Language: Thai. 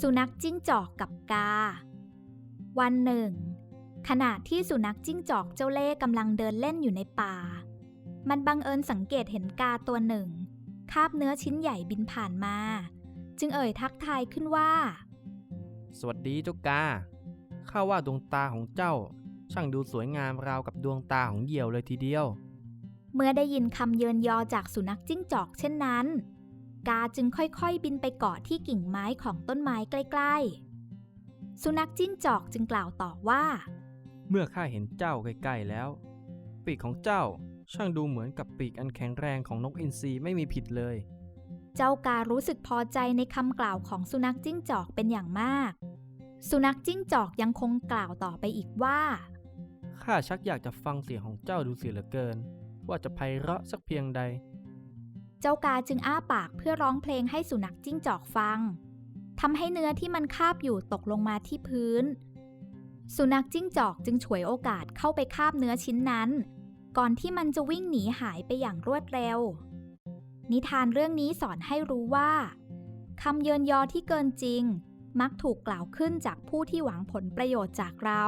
สุนัขจิ้งจอกกับกา วันหนึ่ง ขณะที่สุนัขจิ้งจอกเจ้าเล่ห์กำลังเดินเล่นอยู่ในป่า มันบังเอิญสังเกตเห็นกาตัวหนึ่ง คาบเนื้อชิ้นใหญ่บินผ่านมา จึงเอ่ยทักทายขึ้นว่า สวัสดีเจ้ากา ข้าว่าดวงตาของเจ้า ช่างดูสวยงามราวกับดวงตาของเหยี่ยวเลยทีเดียว เมื่อได้ยินคำเยินยอจากสุนัขจิ้งจอกเช่นนั้น กาจึงค่อยๆ บินไปเกาะที่กิ่งไม้ของต้นไม้ใกล้ๆ สุนัขจิ้งจอกจึงกล่าวต่อว่า เมื่อข้าเห็นเจ้าใกล้ๆแล้ว ปีกของเจ้าช่างดูเหมือนกับปีกอันแข็งแรงของนกอินทรีไม่มีผิดเลย เจ้าการู้สึกพอใจในคำกล่าวของสุนัขจิ้งจอกเป็นอย่างมาก สุนัขจิ้งจอกยังคงกล่าวต่อไปอีกว่า ข้าชักอยากจะฟังเสียงของเจ้าดูเสียเหลือเกิน ว่าจะไพเราะสักเพียงใด เจ้ากาจึงอ้าปากเพื่อร้องเพลงให้สุนัขจิ้งจอกฟังทำให้เนื้อที่มันคาบอยู่ตกลงมาที่พื้น สุนัขจิ้งจอกจึงฉวยโอกาสเข้าไปคาบเนื้อชิ้นนั้น ก่อนที่มันจะวิ่งหนีหายไปอย่างรวดเร็ว นิทานเรื่องนี้สอนให้รู้ว่าคำเยินยอที่เกินจริง มักถูกกล่าวขึ้นจากผู้ที่หวังผลประโยชน์จากเรา